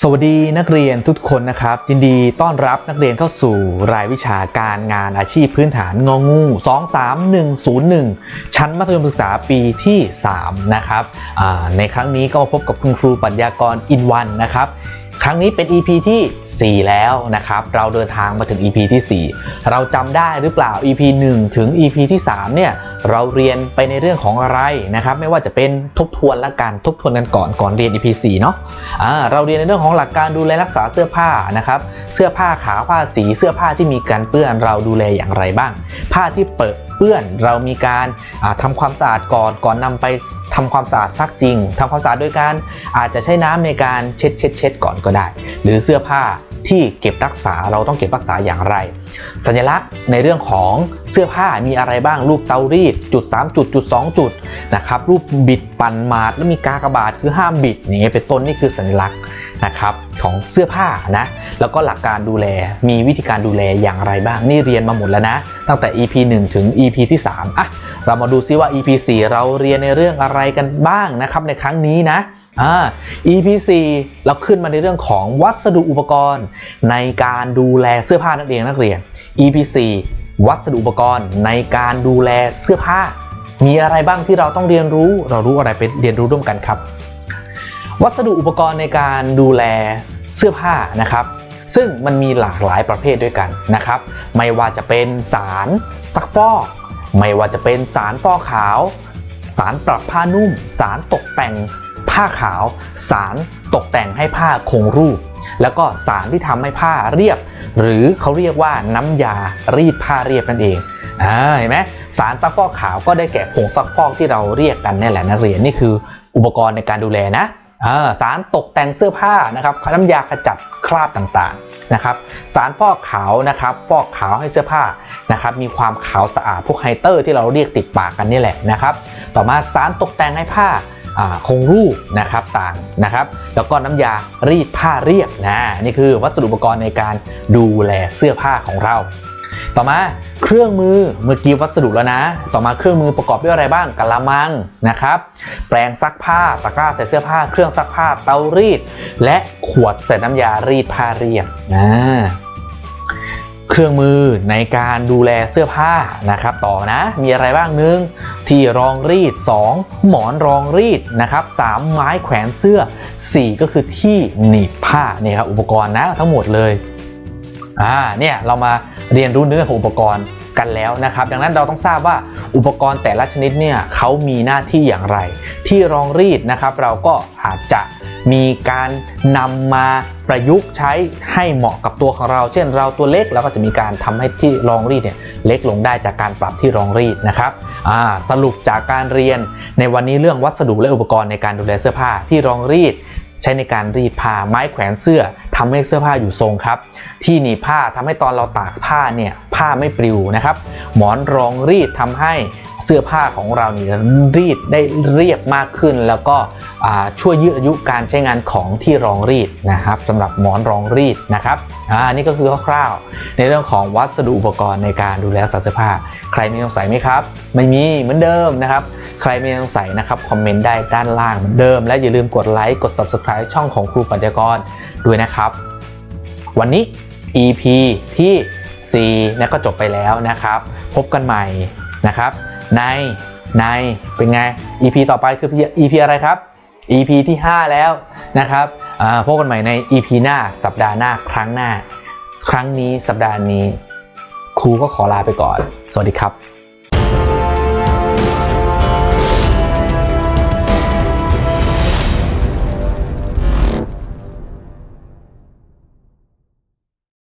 สวัสดีนักเรียนทุกคนนะครับ ยินดีต้อนรับนักเรียนเข้าสู่รายวิชาการงานอาชีพพื้นฐานงองู 23101 ชั้นมัธยมศึกษาปีที่ 3 นะครับในครั้งนี้ก็มาพบกับคุณครูปัญญากรอินวันนะครับ ครั้งนี้เป็น EP ที่ 4 แล้วนะครับ เราเดินทางมาถึง EP ที่ 4 เราจำได้หรือเปล่า EP 1 ถึง EP ที่ 3 เนี่ย เราเรียนไปในเรื่องของอะไรนะครับ ไม่ว่าจะเป็นทบทวนละกันทบทวนกันก่อนก่อนเรียน EP 4 เนาะอ่าเราเรียนในเรื่องของหลักการดูแลรักษาเสื้อผ้านะครับ เสื้อผ้าขาวผ้าสีเสื้อผ้าที่มีการเปื้อนเราดูแลอย่างไรบ้าง ผ้าที่เปิด ปื้อน เรามีการอ่าทำความสะอาดก่อนก่อนนำไปทำความสะอาดซักจริงทำความสะอาดโดยการอาจจะใช้น้ำในการเช็ดเช็ดเช็ดก่อนก็ได้ หรือเสื้อผ้าที่เก็บรักษาเราต้องเก็บรักษาอย่างไร สัญลักษณ์ในเรื่องของเสื้อผ้ามีอะไรบ้างรูปเตารีดจุด 3 จุดจุด 2 จุดนะครับรูปบิดปั่นมาดแล้วมีกากบาทคือห้ามบิดนี่เป็นต้นนี่คือสัญลักษณ์ นะครับของเสื้อผ้านะแล้วก็หลักการดูแลมีวิธีการดูแลอย่างไรบ้างนี่เรียนมาหมดแล้วนะ ตั้งแต่ EP 1 ถึง EP ที่ 3อะเรามาดูซิว่า EP 4 เราเรียนในเรื่องอะไรกันบ้างนะครับในครั้งนี้นะอ่า EP 4เราขึ้นมาในเรื่องของวัสดุอุปกรณ์ ในการดูแลเสื้อผ้านักเรียนนักเรียน EP 4วัสดุอุปกรณ์ในการดูแลเสื้อผ้า มีอะไรบ้างที่เราต้องเรียนรู้ เรารู้อะไรไปเรียนรู้ร่วมกันครับ วัสดุอุปกรณ์ในการดูแลเสื้อผ้านะครับ ซึ่งมันมีหลากหลายประเภทด้วยกันนะครับ ไม่ว่าจะเป็นสารซักฟอก ไม่ว่าจะเป็นสารฟอกขาว สารปรับผ้านุ่ม สารตกแต่งผ้าขาว สารตกแต่งให้ผ้าคงรูป แล้วก็สารที่ทำให้ผ้าเรียบ หรือเขาเรียกว่าน้ำยารีดผ้าเรียบนั่นเองอ่าเห็นไหมสารซักฟอกขาวก็ได้แก่ผงซักฟอกที่เราเรียกกันนี่แหละนักเรียนนี่คืออุปกรณ์ในการดูแลนะ สารตกแต่งเสื้อผ้านะครับน้ำยาขจัดคราบต่างๆนะครับ สารฟอกขาวนะครับฟอกขาวให้เสื้อผ้านะครับมีความขาวสะอาดพวกไฮเตอร์ที่เราเรียกติดปากกันนี่แหละนะครับ ต่อมาสารตกแต่งให้ผ้าคงรูปนะครับต่างนะครับ แล้วก็น้ำยารีดผ้าเรียบนะนี่คือวัสดุอุปกรณ์ในการดูแลเสื้อผ้าของเรา ต่อมาเครื่องมือเมื่อกี้วัสดุแล้วนะ ต่อมาเครื่องมือประกอบด้วยอะไรบ้างกะละมังนะครับ แปรงซักผ้าตะกร้าใส่เสื้อผ้า เครื่องซักผ้าเตารีด และขวดใส่น้ำยารีดผ้าเรียบนะเครื่องมือในการดูแลเสื้อผ้านะครับ ต่อนะมีอะไรบ้างหนึ่งที่รองรีด 2 หมอนรองรีดนะครับ3ไม้แขวนเสื้อ 4 ก็คือที่หนีบผ้าเนี่ยครับอุปกรณ์นะทั้งหมดเลย อ่าเนี่ยเรามาเรียนรู้เรื่อของอุปกรณ์กันแล้วนะครับ ดังนั้นเราต้องทราบว่าอุปกรณ์แต่ละชนิดเนี่ยเขามีหน้าที่อย่างไร ที่รองรีดนะครับเราก็อาจจะมีการนำมาประยุกต์ใช้ให้เหมาะกับตัวของเรา เช่นเราตัวเล็กเราก็จะมีการทำให้ที่รองรีดเนี่ยเล็กลงได้จากการปรับที่รองรีดนะครับอ่าสรุปจากการเรียนในวันนี้เรื่องวัสดุและอุปกรณ์ในการดูแลเสื้อผ้าที่รองรีด ใช้ในการรีดผ้าไม้แขวนเสื้อทำให้เสื้อผ้าอยู่ทรงครับ ที่หนีผ้าทำให้ตอนเราตากผ้าเนี่ยผ้าไม่ปลิวนะครับ หมอนรองรีดทำให้เสื้อผ้าของเราเนี่ยรีดได้เรียบมากขึ้น แล้วก็ช่วยยืดอายุการใช้งานของที่รองรีดนะครับสำหรับหมอนรองรีดนะครับอ่านี่ก็คือคร่าวๆ ในเรื่องของวัสดุอุปกรณ์ในการดูแลรักษาเสื้อผ้า ใครมีสงสัยไหมครับ ไม่มีเหมือนเดิมนะครับ ใครมีสงสัยนะครับคอมเมนต์ได้ด้านล่างเหมือนเดิม และอย่าลืมกดไลค์กด subscribe ช่องของครูปัญญากรด้วยนะครับ วันนี้ EP ที่ 4 นะก็จบไปแล้วนะครับ พบกันใหม่นะครับ ในในเป็นไง EP ต่อไปคือ EP อะไรครับ EP ที่ 5 แล้วนะครับพบกันใหม่ใน EP หน้าสัปดาห์หน้าครั้งหน้า ครั้งนี้สัปดาห์นี้ ครูก็ขอลาไปก่อน สวัสดีครับ